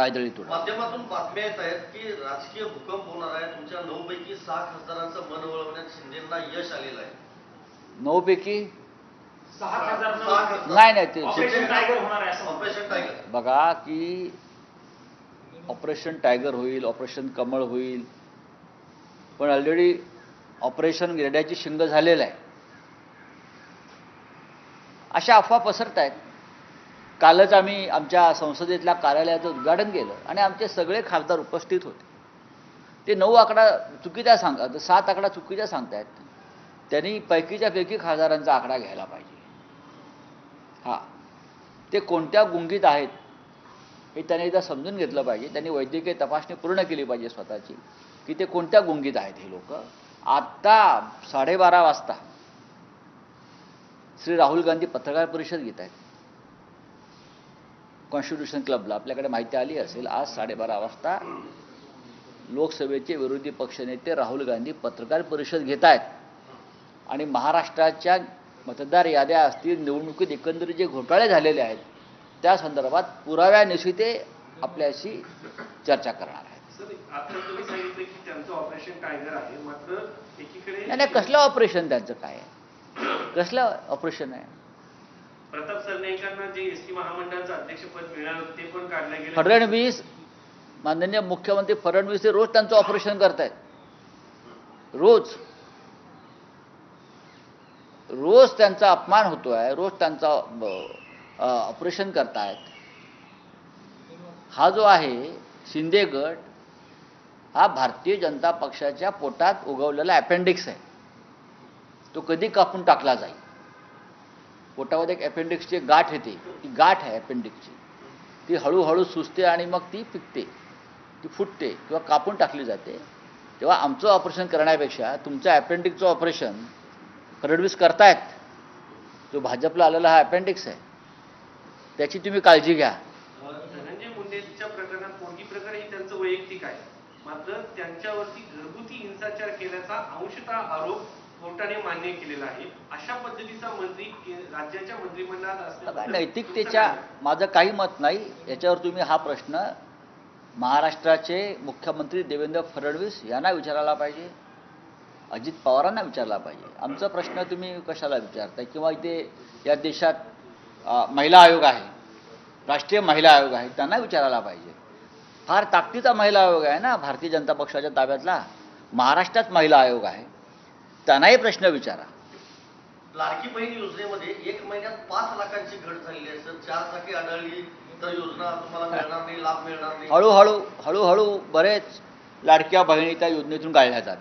पायदळी तुडा माध्यमातून बातम्या येत आहेत की राजकीय भूकंप होणार आहे. तुमच्या नऊ पैकी सहा खासदारांचं मन वळवण्यात शिंदेना यश आलेलं आहे. नऊ पैकी. नाही नाही ते ऑपरेशन टायगर होणार आहे असं म्हणतात. ऑपरेशन टायगर बघा की ऑपरेशन टायगर होईल ऑपरेशन कमळ होईल. पण ऑलरेडी ऑपरेशन गिरड्याची शिंग झालेलं आहे. अशा अफवा पसरत आहेत कालच आम्ही आमच्या संसदेतल्या कार्यालयाचं उद्घाटन केलं आणि आमचे सगळे खासदार उपस्थित होते. ते नऊ आकडा चुकीचा सांगा सात आकडा चुकीचा सांगतायत. त्यांनी पैकीच्या पैकी खासदारांचा आकडा घ्यायला पाहिजे. हां. ते कोणत्या गुंगीत आहेत हे त्याने एकदा समजून घेतलं पाहिजे. त्यांनी वैद्यकीय तपासणी पूर्ण केली पाहिजे स्वतःची की ते कोणत्या गुंगीत आहेत हे लोक. आत्ता साडेबारा वाजता श्री राहुल गांधी पत्रकार परिषद घेत आहेत कॉन्स्टिट्यूशन क्लबला आपल्याकडे माहिती आली असेल आज साडेबारा वाजता लोकसभेचे विरोधी पक्षनेते राहुल गांधी पत्रकार परिषद घेत आहेत आणि महाराष्ट्राच्या मतदार याद्या असतील निवडणुकीत एकंदरीत जे घोटाळे झालेले आहेत त्या संदर्भात पुराव्यानिशी ते आपल्याशी चर्चा करणार आहेत. नाही कसलं ऑपरेशन त्यांचं काय आहे? कसलं ऑपरेशन आहे? प्रताप सरनाईकांना जे एस टी महामंडळाचं अध्यक्षपद मिळालं ते पण काढलं गेलं. फडणवीस माननीय मुख्यमंत्री फडणवीस हे रोज त्यांचं ऑपरेशन करतायत. रोज. रोज त्यांचा अपमान होतो आहे रोज त्यांचा ऑपरेशन करतायत. हा जो आहे शिंदे गट हा भारतीय जनता पक्षाच्या पोटात उगवलेला अपेंडिक्स आहे. तो कधी कापून टाकला जाईल? पोटामध्ये एक अपेंडिक्सची एक गाठ येते. ती गाठ आहे अपेंडिक्सची. ती हळूहळू सुचते आणि मग ती पिकते. ती फुटते किंवा कापून टाकली जाते. तेव्हा आमचं ऑपरेशन करण्यापेक्षा तुमचं अपेंडिक्सचं ऑपरेशन फडणवीस करतायत. जो भाजपला आलेला हा अपेंडिक्स आहे. त्याची तुम्ही काळजी घ्या. धनंजय मुंडेच्या प्रकरणात पोरगी प्रकरण? हे त्यांचं वैयक्तिक आहे. मात्र त्यांच्यावरती घरगुती हिंसाचार केल्याचा अंशतः आरोप कोर्टाने मान्य केलेला आहे. अशा पद्धतीचा मंत्री राज्याच्या मंत्रिमंडळात नैतिकतेच्या माझं काही मत नाही. याच्यावर तुम्ही हा प्रश्न महाराष्ट्राचे मुख्यमंत्री देवेंद्र फडणवीस यांना विचारायला पाहिजे. अजित पवारांना विचारला पाहिजे. आमचा प्रश्न तुम्ही कशाला विचारताय? किंवा इथे या देशात महिला आयोग आहे. राष्ट्रीय महिला आयोग आहे. त्यांना विचारायला पाहिजे. फार ताकदीचा महिला आयोग आहे ना? भारतीय जनता पक्षाच्या ताब्यातला. महाराष्ट्रात महिला आयोग आहे. त्यांनाही प्रश्न विचारा. लाडकी बहीण योजनेमध्ये एक महिन्यात पाच लाखांची घट झालेली आहे सर. चार चाकी आढळली तर योजना तुम्हाला मिळणार नाही लाभ मिळणार नाही. हळूहळू हळूहळू बरेच लाडक्या बहिणी त्या योजनेतून काढल्या जात.